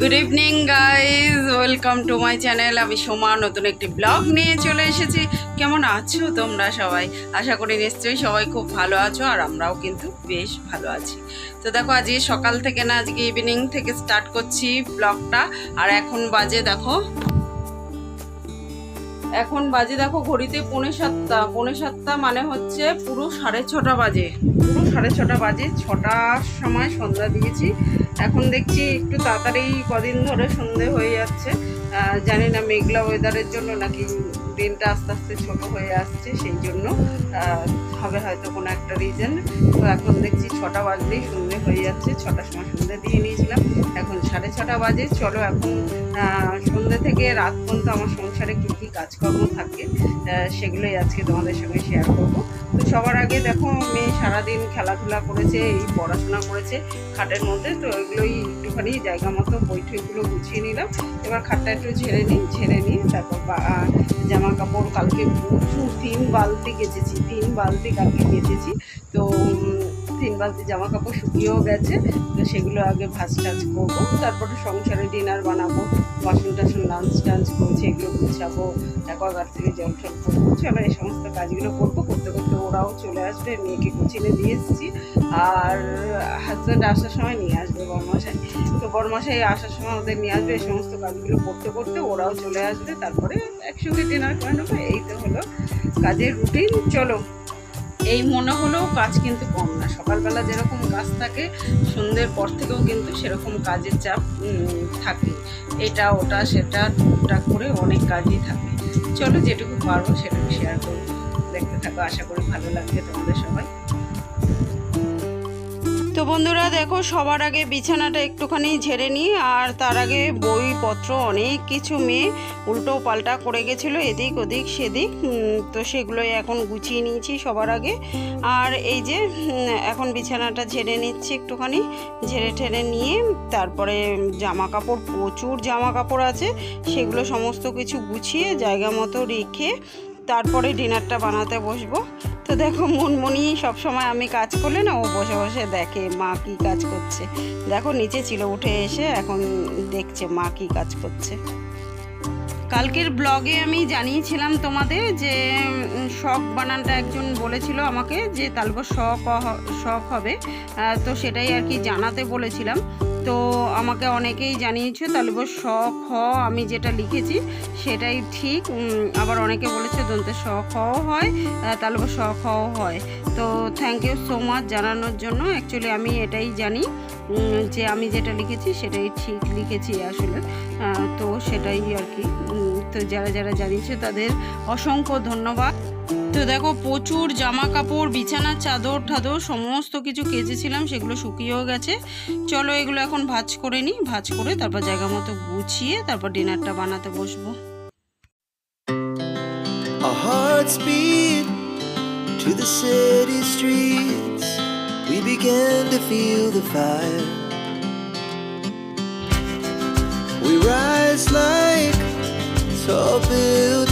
Good evening guys welcome to my channel আমি সোমা, নতুন একটি ব্লগ নিয়ে চলে এসেছি। কেমন আছো তোমরা সবাই? আশা করি নিশ্চয়ই সবাই খুব ভালো আছো, আর আমরাও কিন্তু বেশ ভালো আছি। তো দেখো, আজকে সকাল থেকে না, আজকে ইভিনিং থেকে স্টার্ট করছি ব্লগটা আর এখন বাজে, দেখো এখন বাজে দেখো ঘড়িতে পৌনে সাতটা। পৌনে সাতটা মানে হচ্ছে পুরো সাড়ে ছটা বাজে। পুরো সাড়ে ছটা বাজে, ছটার সময় সন্ধ্যা দিয়েছি। এখন দেখছি একটু তাড়াতাড়ি কদিন ধরে সন্ধে হয়ে যাচ্ছে। জানি না মেঘলা ওয়েদারের জন্য নাকি দিনটা আস্তে আস্তে ছোট হয়ে আসছে, সেই জন্য হবে হয়তো কোনো একটা রিজন তো এখন দেখছি ছটা বাজলেই সন্ধে হয়ে যাচ্ছে ছটার সময় সন্ধে দিয়ে নিয়েছিলাম। এখন সাড়ে ছটা বাজে চলো এখন আহ, সন্ধে থেকে রাত পর্যন্ত আমার সংসারে কী কী কাজকর্ম থাকে সেগুলোই আজকে তোমাদের সঙ্গে শেয়ার করব। তো সবার আগে দেখো মেয়ে সারাদিন খেলাধুলা করেছে এই পড়াশোনা করেছে খাটের মধ্যে তো ওইগুলোই একটুখানি জায়গা মতো বইঠইগুলো গুছিয়ে নিলাম। এবার খাটটা একটু ঝেড়ে নিই ঝেড়ে নিয়ে তারপর জামা কাপড় কালকে প্রচুর তিন বালতি কেচেছি তিন বালতি কালকে কেচেছি। তো তিন বালতি জামা কাপড় শুকিয়েও গেছে, তো সেগুলো আগে ভাজ টাজ করব, তারপরে সংসারে ডিনার বানাবো, বাসন টাসন লাঞ্চ টাঞ্চ করছি, এগুলো গুছাবো অ্যাকোয়াগার্ড থেকে জল টল করব চলো এই সমস্ত কাজগুলো করব, করতে করতে ওরাও চলে আসবে, মেয়েকে কোচিনে দিয়ে এসেছি, আর হাজব্যান্ড আসার সময় নিয়ে আসবে বরমাসাই তো বরমাসাই আসার সময় ওদের নিয়ে আসবে এই সমস্ত কাজগুলো করতে করতে ওরাও চলে আসবে, তারপরে একসঙ্গে ডিনার করে নেব, এই তো হলো কাজের রুটিন চলো। এই মনে হলেও কাজ কিন্তু কম না। সকালবেলা যেরকম কাজ থাকে, সন্ধ্যের পর থেকেও কিন্তু সেরকম কাজের চাপ থাকে। এটা, ওটা, সেটা টুকটাক করে অনেক কাজই থাকে। চলো যেটুকু পারব সেটুকু শেয়ার করব। দেখতে থাকো, আশা করি ভালো লাগবে তোমাদের সবাই। তো বন্ধুরা দেখো, সবার আগে বিছানাটা একটুখানি ঝেড়ে নিই, আর তার আগে বইপত্র অনেক কিছু মেয়ে উল্টো পাল্টা করে গেছিল, এদিক ওদিক সেদিক তো সেগুলোই এখন গুছিয়ে নিয়েছি সবার আগে। আর এই যে এখন বিছানাটা ঝেড়ে নিচ্ছি একটুখানি, ঝেড়ে ঠেড়ে নিয়ে, তারপরে জামা কাপড় প্রচুর জামা কাপড় আছে, সেগুলো সমস্ত কিছু গুছিয়ে জায়গা মতো রেখে তারপরে ডিনারটা বানাতে বসবো। তো দেখো মনমনি সবসময় আমি কাজ করলে না, ও বসে বসে দেখে মা কি কাজ করছে। দেখো, নিচে ছিল, উঠে এসে এখন দেখছে মা কি কাজ করছে। কালকের ব্লগে আমি জানিয়েছিলাম তোমাদের যে শখ বানানটা একজন বলেছিল আমাকে যে তালবো শখ শখ হবে। তো সেটাই আর কি জানাতে বলেছিলাম। তো আমাকে অনেকেই জানিয়েছে তালবো শখ হ আমি যেটা লিখেছি সেটাই ঠিক। আবার অনেকে বলেছে দন্তে শখ হও হয় আহ, তালবো শখ হও হয়। তো থ্যাংক ইউ সো মাচ জানানোর জন্য। অ্যাকচুয়ালি আমি এটাই জানি যে আমি যেটা লিখেছি সেটাই ঠিক লিখেছি আসলে। তো সেটাই আর কি। তো যারা যারা জানিয়েছে তাদের অসংখ্য ধন্যবাদ। তো দেখো প্রচুর জামা কাপড় বিছানার চাদর ঠাদর সমস্ত কিছু কেচেছিলাম, সেগুলো শুকিয়েও গেছে। চলো এগুলো এখন ভাজ করে নিই, ভাজ করে তারপর জায়গা মতো গুছিয়ে তারপর ডিনারটা বানাতে বসবো। Tall buildings.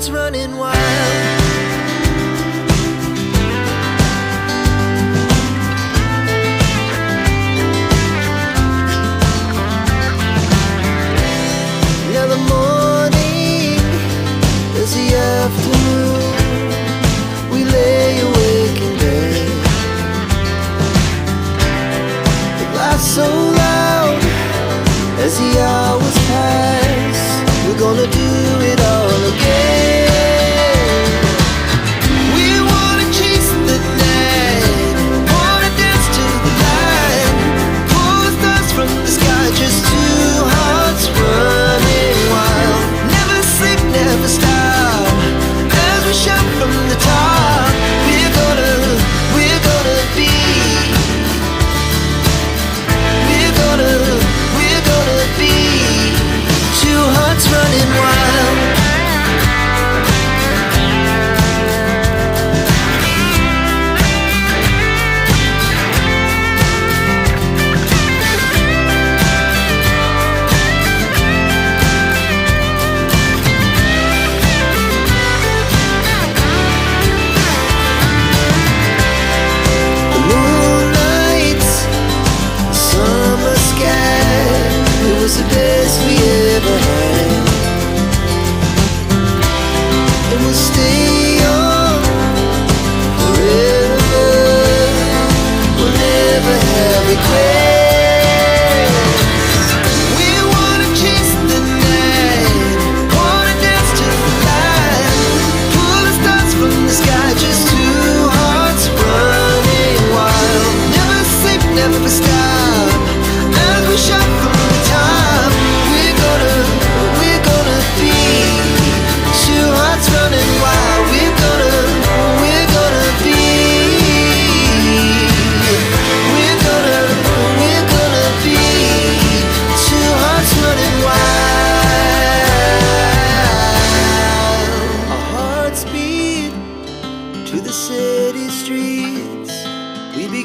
It's running wild. understand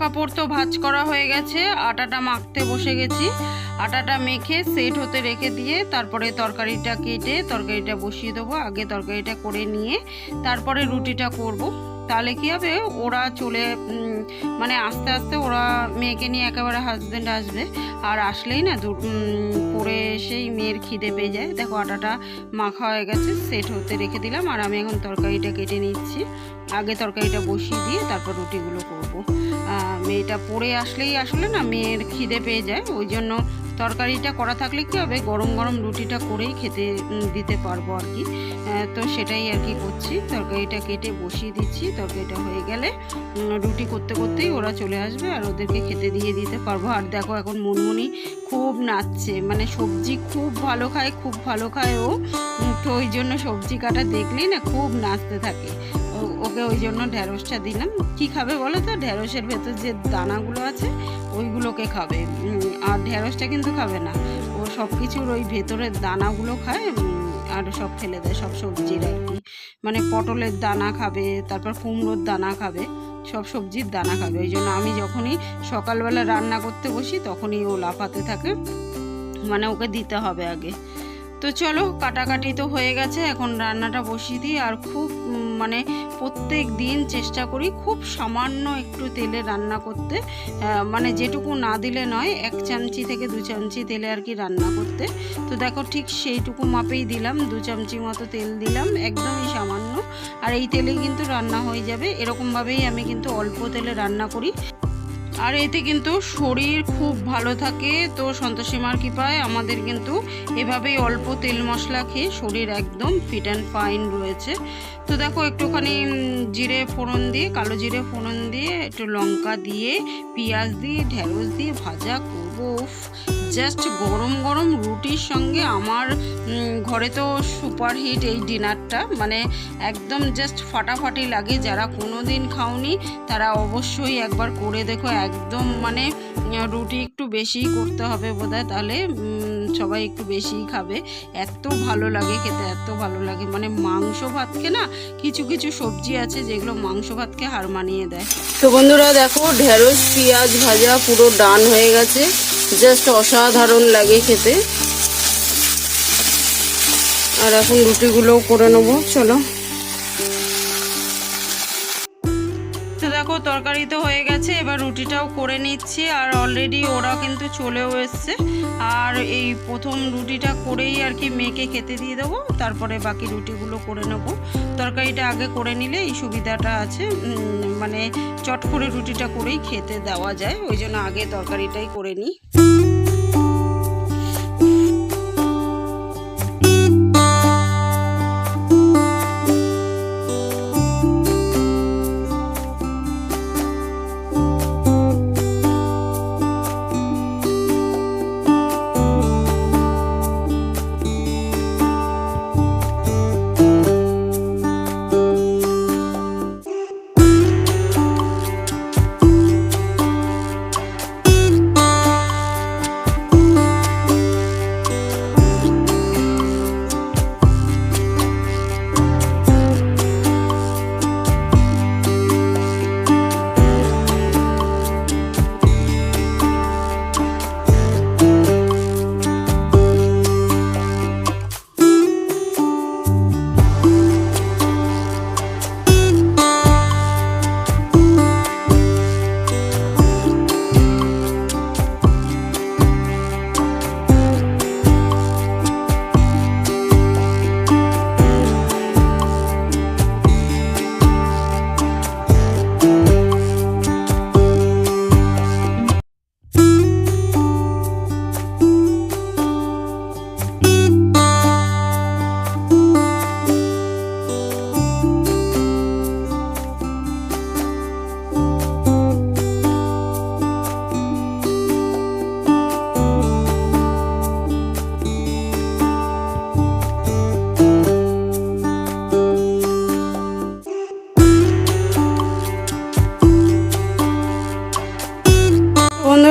কাপড় তো ভাজ করা হয়ে গেছে, আটাটা মাখতে বসে গেছি। আটাটা মেখে সেট হতে রেখে দিয়ে তারপরে তরকারিটা কেটে তরকারিটা বসিয়ে দেবো, আগে তরকারিটা করে নিয়ে তারপরে রুটিটা করব। তাহলে কি হবে? ওরা চলে মানে আস্তে আস্তে ওরা মেয়েকে নিয়ে একেবারে হাজব্যান্ড আসবে। আর আসলেই না পরে এসেই মেয়ের খিদে পেয়ে যায়। দেখো আটাটা মাখা হয়ে গেছে সেট হতে রেখে দিলাম। আর আমি এখন তরকারিটা কেটে নিচ্ছি। আগে তরকারিটা বসিয়ে দিয়ে তারপর রুটিগুলো করব। মেয়েটা পড়ে আসলেই আসলে না মেয়ের খিদে পেয়ে যায়। ওই জন্য তরকারিটা করা থাকলে কি হবে? গরম গরম রুটিটা করেই খেতে দিতে পারব আর কি। তো সেটাই আর কি করছি। তরকারিটা কেটে বসিয়ে দিচ্ছি। তরকারিটা হয়ে গেলে রুটি করতে করতেই ওরা চলে আসবে আর ওদেরকে খেতে দিয়ে দিতে পারব। আর দেখো এখন মুনমুনি খুব নাচছে। মানে সবজি খুব ভালো খায়, খুব ভালো খায় ও। তো ওই জন্য সবজি কাটা দেখলেই না খুব নাচতে থাকে। ওকে ওই জন্য ঢ্যাঁড়সটা দিলাম। কি খাবে বলো তো? ঢ্যাঁড়সের ভেতর যে দানাগুলো আছে, ওইগুলোকে খাবে। আর ঢ্যাঁড়সটা কিন্তু খাবে না। ও সব কিছুর ওই ভেতরের দানাগুলো খায় আর সব ফেলে দেয়, সব সবজির আর কি। মানে পটলের দানা খাবে, তারপর কুমড়োর দানা খাবে, সব সবজির দানা খাবে। ওই জন্য আমি যখনই সকালবেলা রান্না করতে বসি, তখনই ও লাফাতে থাকে। মানে ওকে দিতে হবে আগে। তো চলো, কাটাকাটি তো হয়ে গেছে, এখন রান্নাটা বসিয়ে দিই। আর খুব মানে প্রত্যেক দিন চেষ্টা করি খুব সামান্য একটু তেলে রান্না করতে। মানে যেটুকু না দিলে নয়, এক চামচি থেকে দু চামচি তেলে আর কি রান্না করতে। তো দেখো ঠিক সেইটুকু মাপেই দিলাম, দু চামচি মতো তেল দিলাম, একদমই সামান্য। আর এই তেলে কিন্তু রান্না হয়ে যাবে। এরকমভাবেই আমি কিন্তু অল্প তেলে রান্না করি। আর এতে কিন্তু শরীর খুব ভালো থাকে। তো সন্তোষীমার কৃপায় আমাদের কিন্তু এভাবেই অল্প তেল মশলা খেয়ে শরীর একদম ফিট অ্যান্ড ফাইন রয়েছে। তো দেখো একটুখানি জিরে ফোড়ন দিয়ে, কালো জিরে ফোড়ন দিয়ে, একটু লঙ্কা দিয়ে, পেঁয়াজ দিয়ে, ঢেঁড়স দিয়ে ভাজা করব। জাস্ট গরম গরম রুটির সঙ্গে আমার ঘরে তো সুপার হিট এই ডিনারটা। মানে একদম জাস্ট ফাটাফাটি লাগে, যারা কোনো দিন খাওনি, তারা অবশ্যই একবার করে দেখো। একদম মানে রুটি একটু বেশি করতে হবে বোধহয়। তাহলে সবাই একটু বেশিই খাবে। এত ভালো লাগে খেতে, এত ভালো লাগে। মানে মাংস ভাতকে না কিছু কিছু সবজি আছে যেগুলো মাংস ভাতকে হার মানিয়ে দেয়। তো বন্ধুরা দেখো, ঢেঁড়স, পেঁয়াজ ভাজা পুরো ডান হয়ে গেছে। জাস্ট অসাধারণ লাগে খেতে। আর এখন রুটিগুলোও করে নেব। চলো। নিচ্ছি আর অলরেডি ওরা কিন্তু চলেও এসছে। আর এই প্রথম রুটিটা করেই আর কি মেয়েকে খেতে দিয়ে দেবো, তারপরে বাকি রুটিগুলো করে নেব। তরকারিটা আগে করে নিলে এই সুবিধাটা আছে মানে চট করে রুটিটা করেই খেতে দেওয়া যায়, ওই জন্য আগে তরকারিটাই করে নিই।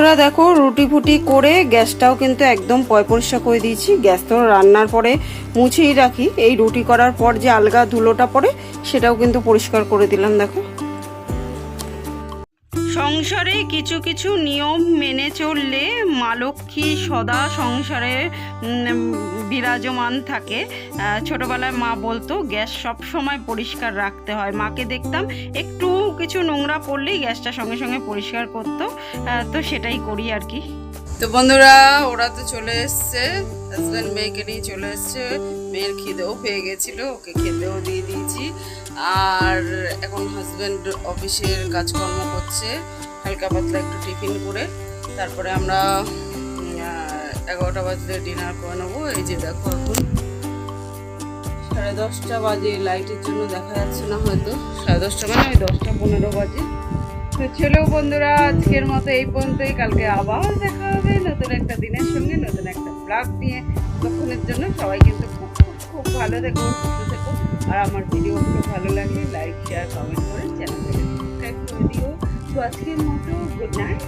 বন্ধুরা দেখো রুটি ফুটি করে গ্যাসটাও কিন্তু একদম পয় পরিষ্কার করে দিয়েছি। গ্যাস তো রান্নার পরে মুছেই রাখি। এই রুটি করার পর যে আলগা ধুলোটা পড়ে, সেটাও কিন্তু পরিষ্কার করে দিলাম, দেখো। সংসারে কিছু কিছু নিয়ম মেনে চললে মা লক্ষ্মী সদা সংসারে বিরাজমান থাকে। ছোটবেলায় মা বলতো, গ্যাস সব সময় পরিষ্কার রাখতে হয়। মাকে দেখতাম, একটু কিছু নোংরা পড়লেই গ্যাসটা সঙ্গে সঙ্গে পরিষ্কার করতো। তো সেটাই করি আর কি। তো বন্ধুরা, ওরা তো চলে এসছে। হাজব্যান্ড মেয়েকে নিয়ে চলে এসছে। মেয়ের খিদেও পেয়ে গেছিল, ওকে খেতেও দিয়ে দিয়েছি। আর এখন হাজব্যান্ড অফিসের কাজকর্ম করছে, হালকা পাতলা একটু টিফিন করে। তারপরে আমরা এগারোটা বাজলে ডিনার করে নেব। এই যে দেখো এখন। সাড়ে দশটা বাজে লাইটের জন্য দেখা যাচ্ছে না হয়তো। সাড়ে দশটা মানে ওই দশটা পনেরো বাজে। তো ছেলেও বন্ধুরা, আজকের মতো এই পর্যন্তই। কালকে আবার দেখা হবে নতুন একটা দিনের সঙ্গে, নতুন একটা ব্লগ নিয়ে। তখনের জন্য সবাই কিন্তু খুব খুব খুব ভালো থেকো, সুস্থ থেকো। আর আমার ভিডিওগুলো ভালো লাগলে লাইক শেয়ার কমেন্ট করে চ্যানেলটাকে সাবস্ক্রাইব করে দিও। তো আজকের মতো গুড নাইট